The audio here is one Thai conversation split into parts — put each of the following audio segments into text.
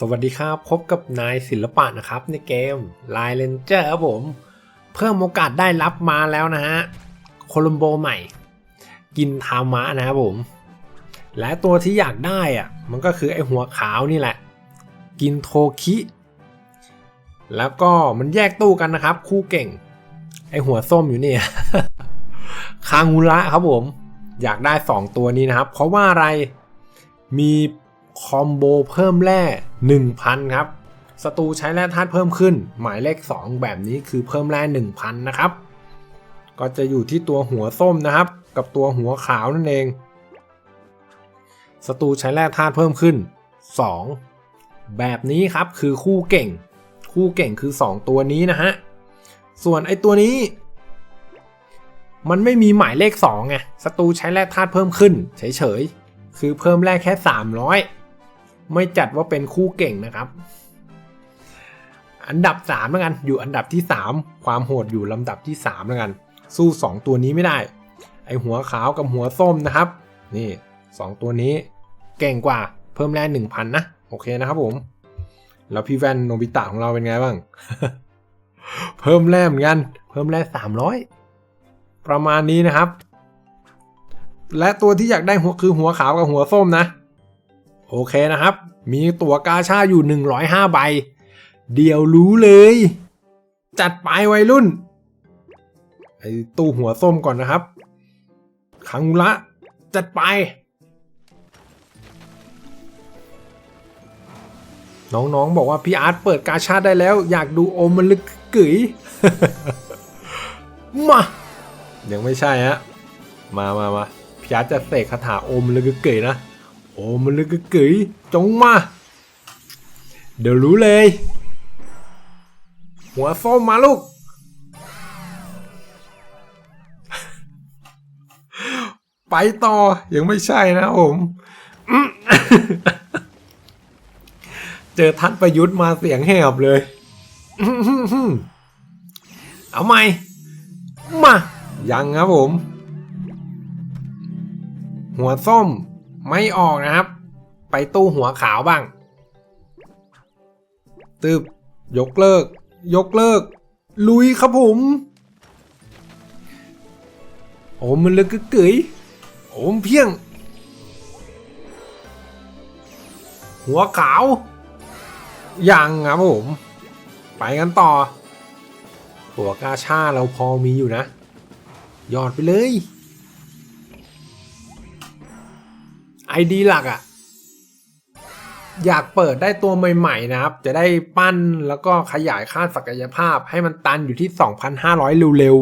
สวัสดีครับ พบกับนายศิลปะนะครับในเกม l i เลนเจอร์ครับผม เพิ่มโอกาสได้รับมาแล้วนะฮะ โคลัมโบใหม่ กินทามะนะครับผม และตัวที่อยากได้อะมันก็คือไอหัวขาวนี่แหละ กินโทคิ แล้วก็มันแยกตู้กันนะครับ คู่เก่ง ไอหัวส้มอยู่นี่คางูระครับผม อยากได้ 2 ตัวนี้นะครับ เพราะว่าอะไรมี คอมโบเพิ่มแร่1,000 ครับศัตรูใช้แร่ธาตุเพิ่มขึ้น หมายเลข 2 แบบนี้คือเพิ่มแร่1,000 นะครับ ก็จะอยู่ที่ตัวหัวส้มนะครับ กับตัวหัวขาวนั่นเองศัตรูใช้แร่ธาตุเพิ่มขึ้น 2 แบบนี้ครับคือคู่เก่ง คู่เก่งคือ 2 ตัวนี้นะฮะ ส่วนไอตัวนี้ มันไม่มีหมายเลข2ไงศัตรูใช้แร่ธาตุเพิ่มขึ้น เฉยๆ คือเพิ่มแร่แค่ 300 ไม่จัดว่าเป็นคู่เก่งนะครับ อันดับ3แล้วกัน อยู่อันดับที่ 3 ความโหดอยู่ลำดับที่3แล้วกัน สู้ 2 ตัวนี้ไม่ได้ ไอหัวขาวกับหัวส้มนะครับ นี่ 2 ตัวนี้เก่งกว่าเพิ่มแร่1,000 นะ โอเคนะครับผม แล้วพี่แวนโนบิตะของเราเป็นไงบ้าง เพิ่มแร่เหมือนกัน เพิ่มแร่300 ประมาณนี้นะครับ และตัวที่อยากได้หัวคือหัวขาวกับหัวส้มนะ โอเคนะครับ มีตั๋วกาชาอยู่ 105 ใบ เดี๋ยวรู้เลย จัดไปวัยรุ่น ไอตู้หัวส้มก่อนนะครับ คังละจัดไป น้องๆบอกว่าพี่อาร์ตเปิดกาชาได้แล้ว อยากดูโอมมันลึกกึ๋ยมา ยังไม่ใช่ฮะ มามามาพี่อาร์ตจะเสกคาถาโอมมันลึกกึ๋ยนะ โอมมันลึกกึ๋ยจงมา เดี๋ยวรู้เลย หัวส้มมาลูก ไปต่อ ยังไม่ใช่นะผม เจอทัดประยุทธ์มาเสียงแหบเลย เอาใหม่ มา ยังครับผม หัวส้ม ไม่ออกนะครับ ไปตู้หัวขาวบ้างตึบยกเลิก ยกเลิก ลุยครับผม โอ้มันลึกกึกกึ๋ยโอ้มเพียง หัวขาว ยังครับผม ไปกันต่อตัวกาชาเราพอมีอยู่นะยอดไปเลย ไอดีหลักอะ่ะ อยากเปิดได้ตัวใหม่ๆนะครับ จะได้ปั้นแล้วก็ขยายค่าศักยภาพให้มันตันอยู่ที่ 2,500 เร็ว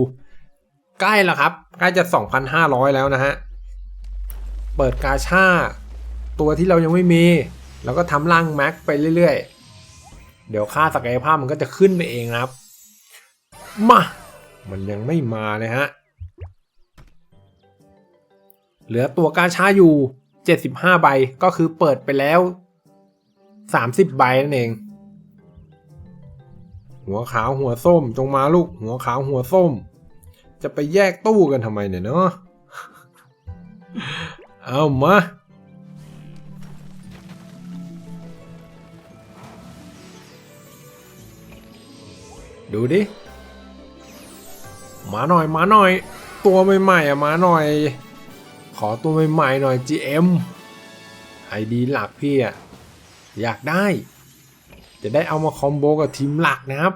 ๆ ใกล้แล้วครับ ใกล้จะ 2,500 แล้วนะฮะ เปิดกาชาตัวที่เรายังไม่มี แล้วก็ทำร่างแม็กไปเรื่อยๆ เดี๋ยวค่าศักยภาพมันก็จะขึ้นไปเองครับ มา มันยังไม่มาเลยฮะ เหลือตัวกาชาอยู่ 75 ใบก็คือเปิดไปแล้ว 30 ใบนั่นเอง หัวขาวหัวส้มจงมาลูก หัวขาวหัวส้ม จะไปแยกตู้กันทำไมเนี่ยเนาะเอามาดูดิมาหน่อยมาหน่อย ตัวใหม่ๆอะมาหน่อย อตัวใหม่ๆหน่อย GM ไอดีหลักพี่อะอยากได้ จะได้เอามาคอมโบกับทีมหลักนะครับ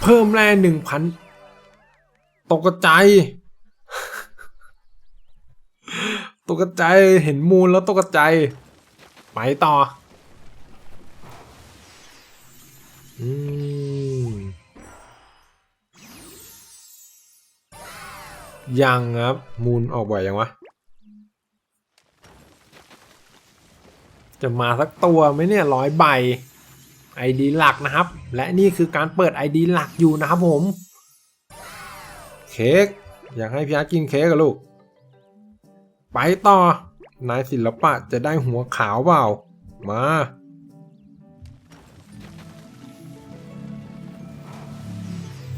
เพิ่มแร่หนึ่งพันตกใจตกใจเห็นมูลแล้วตกใจไปต่อ อืม ยังครับ มูลออกบ่อยยังวะ จะมาสักตัวไหมเนี่ยร้อยใบ ID หลักนะครับ และนี่คือการเปิด ID หลักอยู่นะครับผม เค้กอยากให้พี่อาร์ตกินเค้กกับลูก ไปต่อ นายศิลปะจะได้หัวขาวเปล่า มา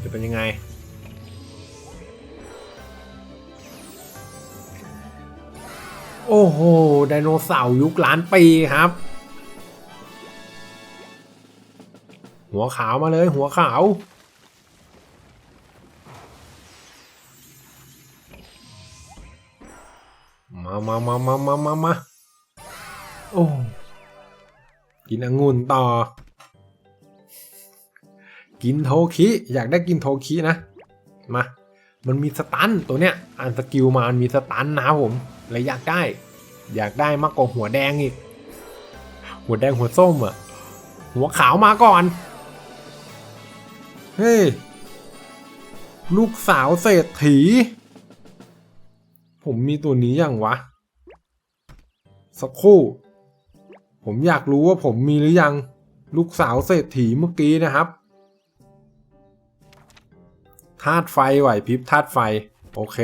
จะเป็นยังไง โอ้โห ไดโนเสาร์ยุคล้านปีครับ หัวขาวมาเลยหัวขาว มามามามามามามาโอ้กินองุ่นต่อ กินโทคิ อยากได้กินโทคินะ มา มันมีสตันตัวเนี้ย อ่านสกิลมามันมีสตันนะครับผม เลยอยากได้ อยากได้มากกว่าหัวแดงอีก หัวแดงหัวส้มอะหัวขาวมาก่อน เฮ้ย ลูกสาวเศรษฐี ผมมีตัวนี้ยังวะ สักครู่ ผมอยากรู้ว่าผมมีหรือยัง ลูกสาวเศรษฐีเมื่อกี้นะครับธาตุไฟไหวพริบธาตุไฟ โอเค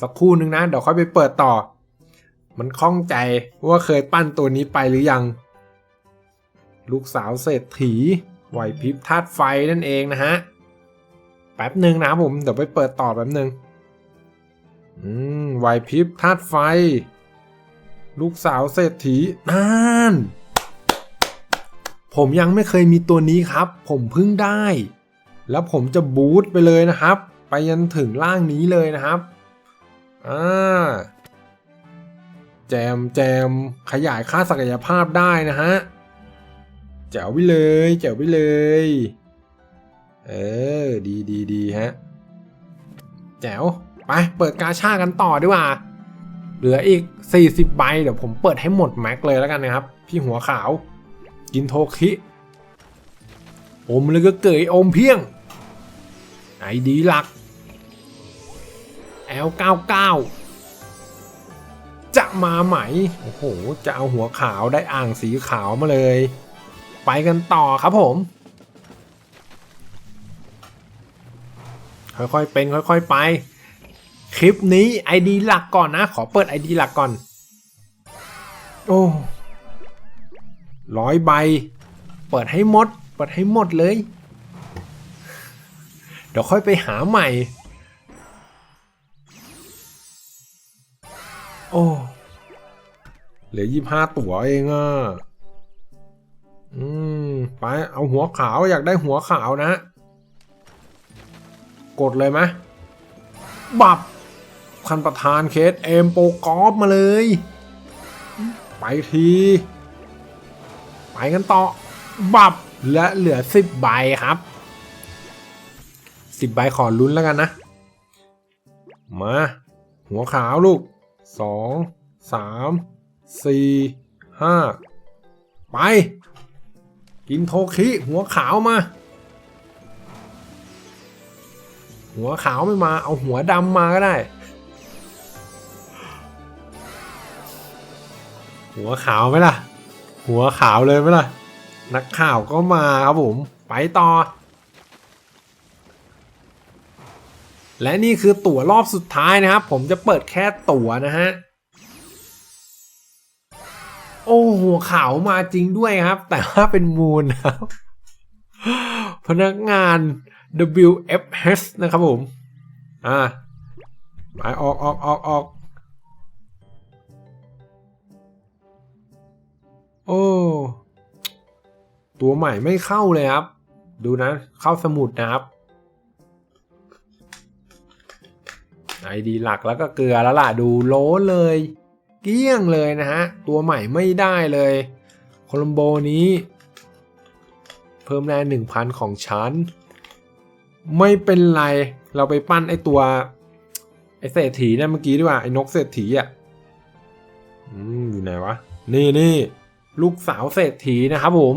สักครู่นึงนะ เดี๋ยวค่อยไปเปิดต่อ มันคล่องใจว่าเคยปั้นตัวนี้ไปหรือยัง ลูกสาวเศรษฐีไหวพริบธาตุไฟนั่นเองนะฮะ แป๊บหนึ่งนะผม เดี๋ยวไปเปิดต่อแป๊บหนึ่งอืมไหวพริบธาตุไฟ ลูกสาวเศรษฐีนั่นผมยังไม่เคยมีตัวนี้ครับ ผมเพิ่งได้ แล้วผมจะบูตไปเลยนะครับ ไปยันถึงล่างนี้เลยนะครับ อ่าแจมแจมขยายค่าศักยภาพได้นะฮะแจ๋วไปเลยแจ๋วไปเลย เออ ดีดีดีฮะ แจ๋ว ไป เปิดกาชากันต่อดีกว่า เหลืออีก 40 ใบ เดี๋ยวผมเปิดให้หมดแม็กเลยแล้วกันนะครับ พี่หัวขาว กินโทคิอมเลยก็เกยอมเพียง ไอดีหลัก L99 จะมาไหม โอ้โห จะเอาหัวขาวได้อ่างสีขาวมาเลย ไปกันต่อครับผม ค่อยๆ เป็น ค่อยๆ ไป คลิปนี้ ID หลักก่อนนะ ขอเปิด ID หลักก่อน โอ้ร้อยใบ เปิดให้หมด เปิดให้หมดเลย เดี๋ยวค่อยไปหาใหม่ โอ้เหลือยี่ห้าตั๋วเองอะอืมไปเอาหัวขาวอยากได้หัวขาวนะ กดเลยไหมบับคันประธานเคสเอมโปกอฟมาเลย ไปที ไปกันต่อ บับและเหลือสิบใบครับสิบใบขอลุ้นแล้วกันนะ มา หัวขาวลูก สองสามสี่ห้าไป กินโทคิหัวขาวมา หัวขาวไม่มา เอาหัวดำมาก็ได้ หัวขาวไหมล่ะ หัวขาวเลยไหมล่ะ นักข่าวก็มาครับผม ไปต่อ และนี่คือตั๋วรอบสุดท้ายนะครับ ผมจะเปิดแค่ตั๋วนะฮะ โอ้หัวขาวมาจริงด้วยครับ แต่ว่าเป็นมูลครับ พนักงาน WFH นะครับผม อ่าหมายออกออกออกออกโอ้ ตัวใหม่ไม่เข้าเลยครับ ดูนะ เข้าสมุดนะครับ ไอดีหลักแล้วก็เกลือแล้วล่ะดูโลเลย เกลี้ยงเลยนะฮะ ตัวใหม่ไม่ได้เลยโคลัมโบนี้ เพิ่มได้หนึ่งพันของฉัน ไม่เป็นไร เราไปปั้นไอตัว ไอเศรษฐีเนั่นเมื่อกี้ดีกว่า ไอนกเศรษฐีอะอืมอยู่ไหนวะ นี่นี่ลูกสาวเศรษฐีนะครับผม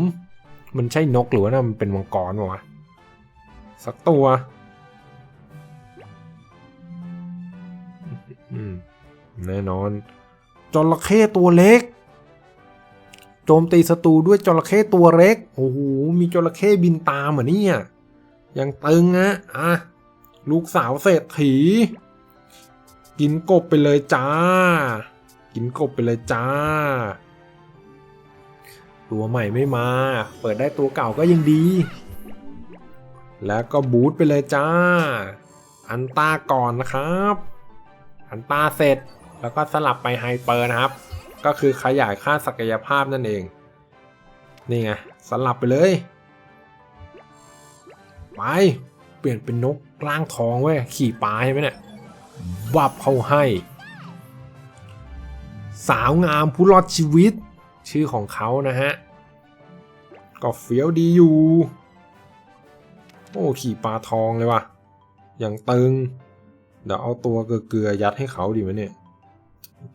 มันใช่นกหรือว่านะมันเป็นมังกรวะสักตัว แน่นอน จระเข้ตัวเล็ก โจมตีศัตรูด้วยจระเข้ตัวเล็ก โอ้โห มีจระเข้บินตามเหรอเนี่ยยังตึงอะอะ ลูกสาวเศรษฐี กินกบไปเลยจ้า กินกบไปเลยจ้า ตัวใหม่ไม่มา เปิดได้ตัวเก่าก็ยังดี แล้วก็บูทไปเลยจ้า อันตาก่อนนะครับ อันตาเสร็จ แล้วก็สลับไปไฮเปอร์นะครับ ก็คือขยายค่าศักยภาพนั่นเอง นี่ไง สลับไปเลย ไป เปลี่ยนเป็นนกล่างทองเว้ย ขี่ปลาใช่ไหมเนี่ยวับเขาให้ สาวงามผู้รอดชีวิต ชื่อของเขานะฮะ ก็เฟี้ยวดีอยู่ โอ้ ขี่ปลาทองเลยว่ะ อย่างตึง เดี๋ยวเอาตัวเกลือยัดให้เขาดีไหมเนี่ย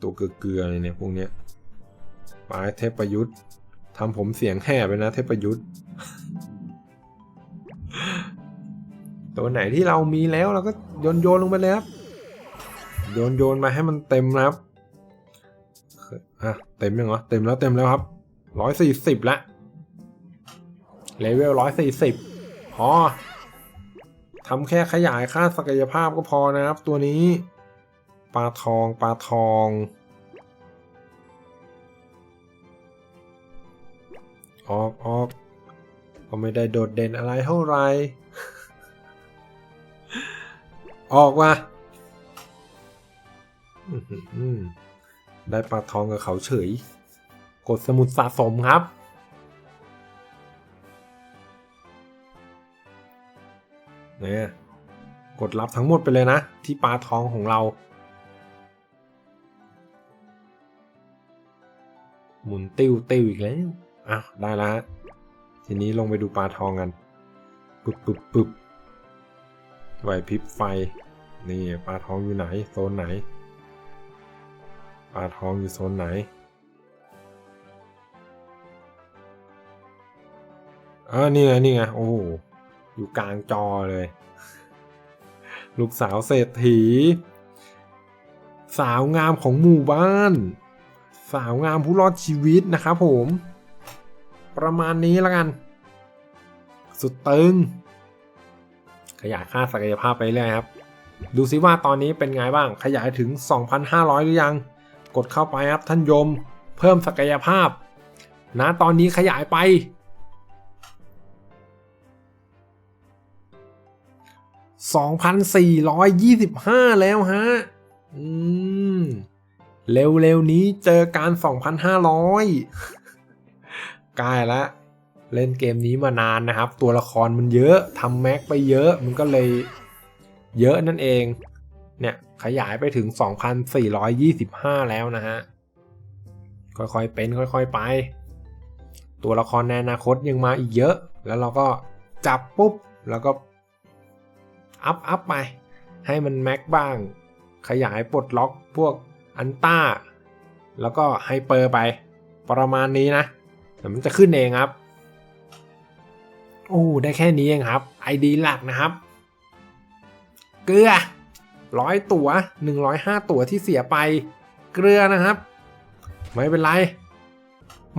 ตัวเกลือๆเลยเนี่ยพวกเนี้ยปลายเทพประยุทธ์ทำผมเสียงแห่ไปนะเทพประยุทธ์ตัวไหนที่เรามีแล้วเราก็โยนโยนลงไปเลยครับ โยนโยนมาให้มันเต็มนะครับอะเต็มยังเหรอเต็มแล้วเต็มแล้วครับร้อยสี่สิบละเลเวลร้อยสี่สิบพอ ทำแค่ขยายค่าศักยภาพก็พอนะครับ ตัวนี้ปลาทองปลาทอง ออกออกก็ไม่ได้โดดเด่นอะไรเท่าไหรออกมาได้ปลาทองกับเขาเฉย กดสมุดสะสมครับ นี่ยกดรับทั้งหมดไปเลยนะ ที่ปลาทองของเรา หมุนติ้วติ้วอีกแล้วอะได้แล้วฮะทีนี้ลงไปดูปลาทองกันปึ๊บปึ๊บปึ๊บไหวพริบไฟ นี่ปลาทองอยู่ไหน โซนไหน ปลาทองอยู่โซนไหนเออนี่ไงนี่ไง โอ้ อยู่กลางจอเลย ลูกสาวเศรษฐี สาวงามของหมู่บ้าน สาวงามผู้รอดชีวิตนะครับผม ประมาณนี้แล้วกัน สุดตึง ขยายค่าศักยภาพไปเรื่อยครับ ดูซิว่าตอนนี้เป็นไงบ้าง ขยายถึง 2,500 หรือยัง กดเข้าไปครับท่านยม เพิ่มศักยภาพนะตอนนี้ขยายไป 2,425 แล้วฮะ อืม เร็วๆนี้เจอการ 2,500ใกล้ล้วเล่นเกมนี้มานานนะครับ ตัวละครมันเยอะทำแม็กไปเยอะมันก็เลยเยอะนั่นเอง เนี่ยขยายไปถึง 2,425 แล้วนะฮะ ค่อยๆเป็นค่อยๆไป ตัวละครในอนาคตยังมาอีกเยอะ แล้วเราก็จับปุ๊บ แล้วก็ อัพอัพไป ให้มันแม็กบ้าง ขยายปลดล็อกพวกอันต้า แล้วก็ไฮเปอร์ไป ประมาณนี้นะเดี๋ยวมันจะขึ้นเองครับ โอ้ ได้แค่นี้เองครับ ID หลักนะครับ เกลือร้อยตัว 105 ตัวที่เสียไป เกลือนะครับ ไม่เป็นไร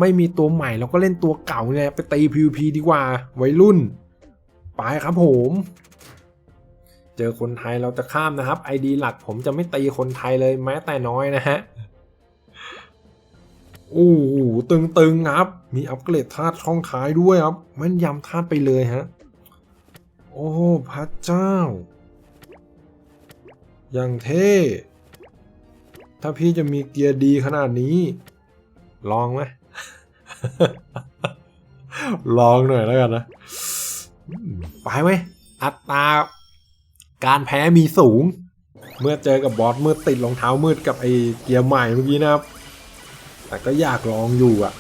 ไม่มีตัวใหม่เราก็เล่นตัวเก่าเนี่ยไปตี PVP ดีกว่า วัยรุ่น ไปครับผม เจอคนไทยเราจะข้ามนะครับ ID หลักผมจะไม่ตีคนไทยเลยแม้แต่น้อยนะฮะโอ้โหตึงๆครับ มีอัปเกรดธาตุช่องท้ายด้วยครับแม่นยำธาตุไปเลยฮะ โอ้พระเจ้า อย่างเท่ ถ้าพี่จะมีเกียร์ดีขนาดนี้ ลองไหมลองหน่อยแล้วกันนะ ไปไหมอัตรา การแพ้มีสูง เมื่อเจอกับบอสมืดติดรองเท้ามืดกับไอเกียร์ใหม่เมื่อกี้นะครับ แต่ก็อยากลองอยู่อะ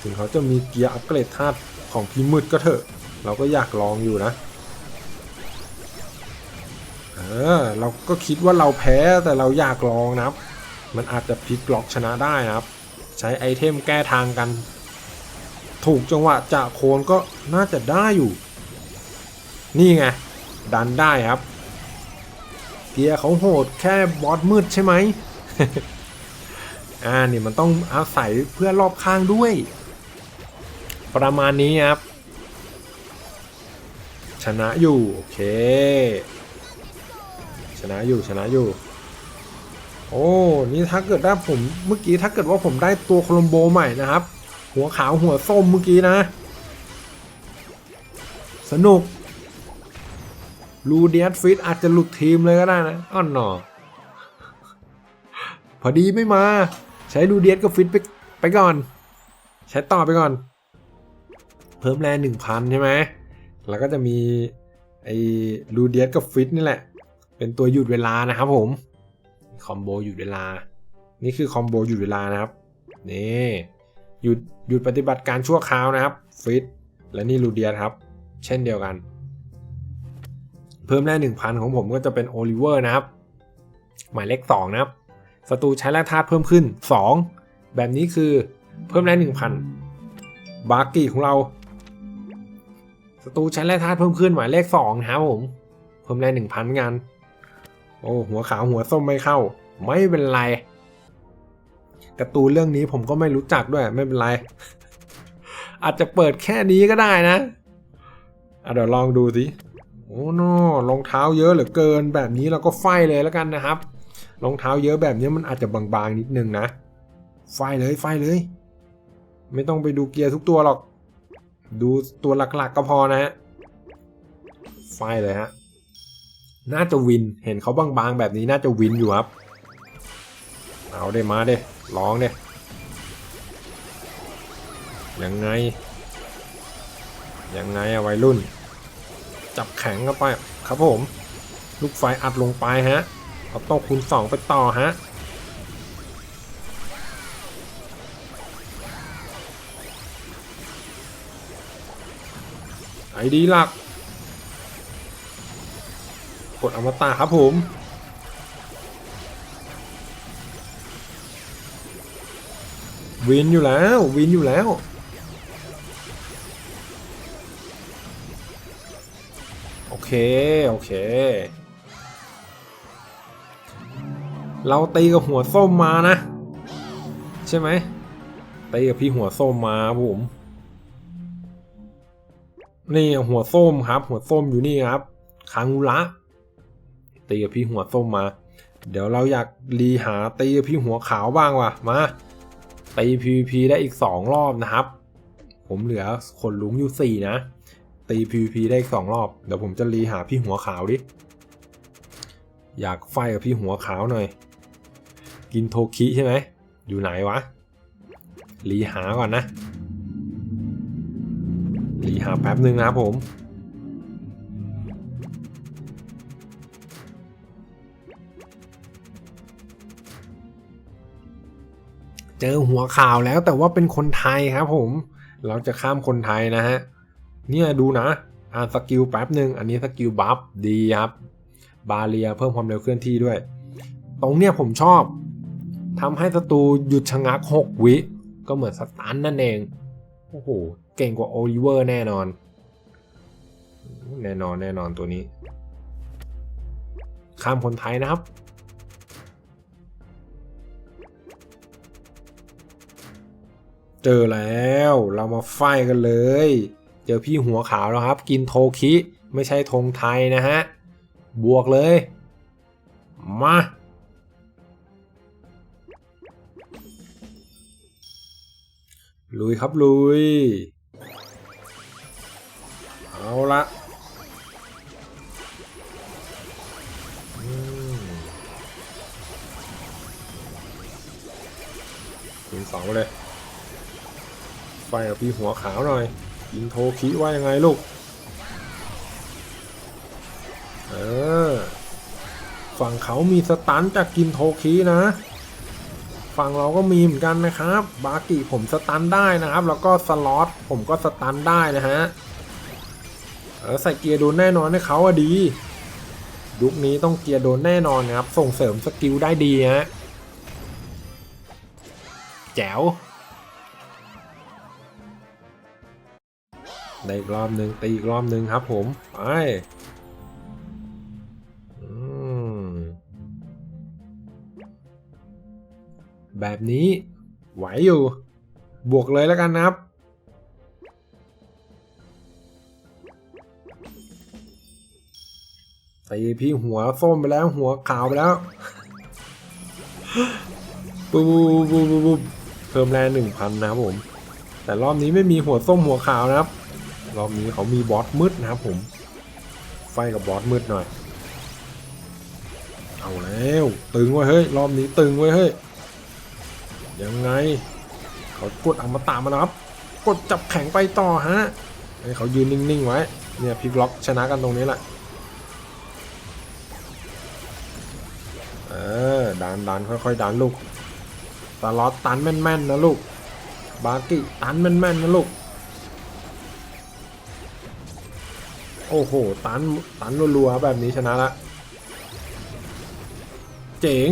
ถึงเขาจะมีเกียร์อัปเกรดธาตุของพี่มืดก็เถอะ เราก็อยากลองอยู่นะเออเราก็คิดว่าเราแพ้แต่เราอยากลองนะครับ มันอาจจะพลิกล็อกชนะได้นะครับ ใช้ไอเทมแก้ทางกัน ถูกจังหวะจะโคนก็น่าจะได้อยู่ นี่ไง ดันได้ครับ เกียร์เขาโหดแค่บอสมืดใช่ไหมอ่านี่มันต้องอาศัยเพื่อรอบข้างด้วย ประมาณนี้ครับ ชนะอยู่โอเค ชนะอยู่ชนะอยู่ โอ้นี่ถ้าเกิดได้ผมเมื่อกี้ถ้าเกิดว่าผมได้ตัวโคลมโบใหม่นะครับ หัวขาวหัวส้มเมื่อกี้นะ สนุก ลูเดียสฟิตอาจจะหลุดทีมเลยก็ได้นะอ้อนหนอพอดีไม่มา ใช้ลูเดียสกับฟิตไปไปก่อน ใช้ต่อไปก่อน เพิ่มแรงหนึ่งพันใช่ไหมแล้วก็จะมีไอ้ลูเดียสกับฟิตนี่แหละ เป็นตัวหยุดเวลานะครับผมคอมโบหยุดเวลา นี่คือคอมโบหยุดเวลานะครับนี่หยุดหยุดปฏิบัติการชั่วคราวนะครับฟิตและนี่ลูเดียสครับ เช่นเดียวกัน เพิ่มได้หนึ่งพันของผมก็จะเป็นโอลิเวอร์นะครับ หมายเลขสองนะครับศัตรูใช้แร่ธาตุเพิ่มขึ้น 2 แบบนี้คือเพิ่มได้หนึ่งพันบาร์กี้ของเราศัตรูใช้แร่ธาตุเพิ่มขึ้นหมายเลขสองนะครับผม เพิ่มได้หนึ่งพันงานโอ้หัวขาวหัวส้มไม่เข้า ไม่เป็นไรการ์ตูนเรื่องนี้ผมก็ไม่รู้จักด้วยไม่เป็นไร อาจจะเปิดแค่นี้ก็ได้นะอะเดี๋ยวลองดูสิ โอ้โนรองเท้าเยอะเหลือเกิน แบบนี้เราก็ไฟเลยแล้วกันนะครับ รองเท้าเยอะแบบนี้มันอาจจะบางๆนิดนึงนะ ไฟเลยไฟเลย ไม่ต้องไปดูเกียร์ทุกตัวหรอก ดูตัวหลักๆก็พอนะฮะ ไฟเลยฮะ น่าจะวิน เห็นเขาบางๆแบบนี้น่าจะวินอยู่ครับ เอาได้มาเด้ร้องเด้ยังไง ยังไงอะวัยรุ่น จับแข็งเข้าไปครับผม ลูกไฟอัดลงไปฮะเอาโต้คูณสองไปต่อฮะไอดีหลัก กดอมตะครับผมวินอยู่แล้ววินอยู่แล้ว เค โอเค เราตีกับหัวส้มมานะ ใช่ไหมตีกับพี่หัวส้มมาผมนี่หัวส้มครับ หัวส้มอยู่นี่ครับคางูระตีกับพี่หัวส้มมา เดี๋ยวเราอยากรีหาตีกับพี่หัวขาวบ้างว่ะมาตี PVP ได้อีกสองรอบนะครับ ผมเหลือขนลุงอยู่สี่นะ ตี PVP ได้อีกสองรอบ เดี๋ยวผมจะรีหาพี่หัวขาวดิ อยากไฟกับพี่หัวขาวหน่อย กินโทคิใช่ไหม อยู่ไหนวะ รีหาก่อนนะ รีหาแป๊บหนึ่งนะครับผม เจอหัวข่าวแล้วแต่ว่าเป็นคนไทยครับผม เราจะข้ามคนไทยนะฮะ เนี่ยดูนะอ่านสกิลแป๊บหนึ่งอันนี้สกิลบัฟดีครับ บาเรียเพิ่มความเร็วเคลื่อนที่ด้วย ตรงเนี้ยผมชอบทำให้ศัตรูหยุดชะงัก 6 วิ ก็เหมือนสตันนั่นเอง โอ้โห เก่งกว่าโอลิเวอร์แน่นอน แน่นอนแน่นอนตัวนี้ ข้ามคนไทยนะครับเจอแล้วเรามาไฟกันเลย เจอพี่หัวขาวแล้วครับ กินโทคิไม่ใช่ธงไทยนะฮะ บวกเลย มาลุยครับลุย เอาละคูณสองไปเลย ไฟกับพี่หัวขาวหน่อย ยิงโทคิว่ายังไงลูก เออ ฝั่งเขามีสตันจากกินโทคินะ ฝั่งเราก็มีเหมือนกันนะครับ บากิผมสตันได้นะครับ แล้วก็สล็อตผมก็สตันได้นะฮะ เออใส่เกียร์โดนแน่นอนให้เขาอะดียุคนี้ต้องเกียร์โดนแน่นอนนะครับ ส่งเสริมสกิลได้ดีฮะแจ๋ว ได้อีกรอบหนึ่งตีอีกรอบหนึ่งครับผมไปแบบนี้ไหวอยู่ บวกเลยแล้วกันนะครับตีพี่หัวส้มไปแล้วหัวขาวไปแล้ว ปุ๊บปุ๊บปุ๊บปุ๊บเพิ่มแรงหนึ่งพันนะครับผม แต่รอบนี้ไม่มีหัวส้มหัวขาวนะครับ รอบนี้เขามีบอสมืดนะครับผม ไฟกับบอสมืดหน่อย เอาแล้ว ตึงไว้เฮ้ย รอบนี้ตึงไว้เฮ้ย ยังไง เขากดอมตะมาแล้วครับ กดจับแข็งไปต่อฮะให้เขายืนนิ่งๆไว้ เนี่ยพิกล็อกชนะกันตรงนี้แหละเออดันดันค่อยๆดันลูกตลอดตันแม่นๆนะลูก บากิตันแม่นๆนะลูก โอ้โห ตัน ตันรัวๆแบบนี้ชนะละ เจ๋ง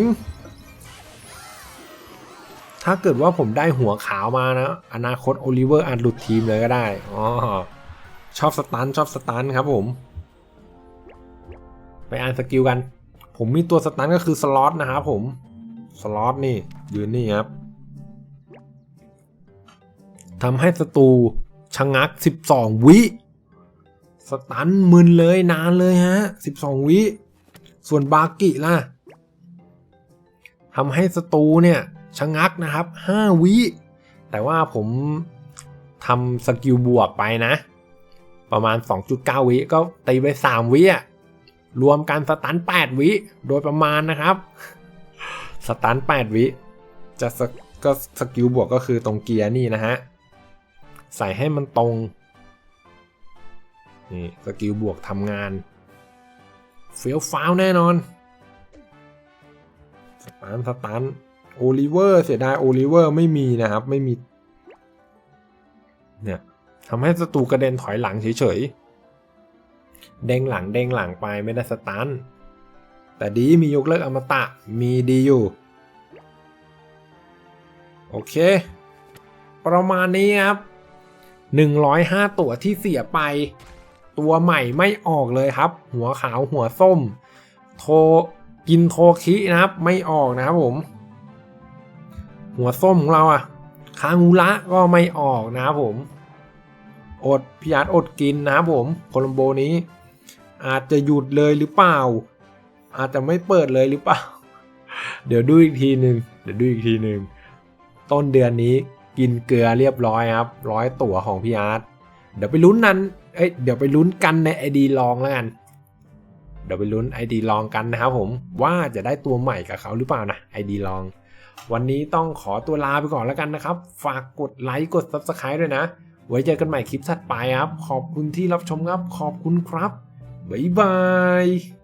ถ้าเกิดว่าผมได้หัวขาวมานะ อนาคตโอลิเวอร์อาจหลุดทีมเลยก็ได้ อ๋อ ชอบสตัน ชอบสตันครับผม ไปอ่านสกิลกัน ผมมีตัวสตันก็คือสล็อตนะครับผม สล็อตนี่ ยืนนี่ครับทำให้ศัตรูชะงัก 12 วิ สตันมึนเลยนานเลยฮะ 12 วิ ส่วนบากิล่ะทำให้ศัตรูเนี่ยชะงักนะครับ 5 วิ แต่ว่าผมทำสกิลบวกไปนะ ประมาณ 2.9 วิก็ตีไป 3 วิอะรวมกันสตัน 8 วิ โดยประมาณนะครับ สตัน 8 วิ จะก็สกิลบวกก็คือตรงเกียร์นี่นะฮะ ใส่ให้มันตรง นี่สกิลบวกทำงาน เฟี้ยวฟ้าวแน่นอน สตันสตันโอลิเวอร์เสียดายโอลิเวอร์ไม่มีนะครับ ไม่มี เนี่ยทำให้ศัตรูกระเด็นถอยหลังเฉยๆ เด้งหลังเด้งหลังไปไม่ได้สตันแต่ดีมียกเลิกอมตะมีดีอยู่ โอเค ประมาณนี้ครับ 105 ตัวที่เสียไป ตัวใหม่ไม่ออกเลยครับ หัวขาวหัวส้ม โทกินโทคินะครับ ไม่ออกนะครับผม หัวส้มของเราอะคางูระก็ไม่ออกนะครับผมอดพิยาร์อดกินนะครับผมโคลัมโบนี้ อาจจะหยุดเลยหรือเปล่า อาจจะไม่เปิดเลยหรือเปล่า เดี๋ยวดูอีกทีหนึ่งเดี๋ยวดูอีกทีหนึ่งต้นเดือนนี้กินเกลือเรียบร้อยครับร้อยตั๋วของพี่อาร์ตเดี๋ยวไปลุ้นนั้น เอ้ยเดี๋ยวไปลุ้นกันในไอดีลองแล้วกัน เดี๋ยวไปลุ้นไอดีลองกันนะครับผมว่าจะได้ตัวใหม่กับเขาหรือเปล่านะไอดีลอง วันนี้ต้องขอตัวลาไปก่อนแล้วกันนะครับ ฝากกดไลค์กด Subscribe ด้วยนะ ไว้เจอกันใหม่คลิปถัดไปครับ ขอบคุณที่รับชมครับ ขอบคุณครับบ๊ายบาย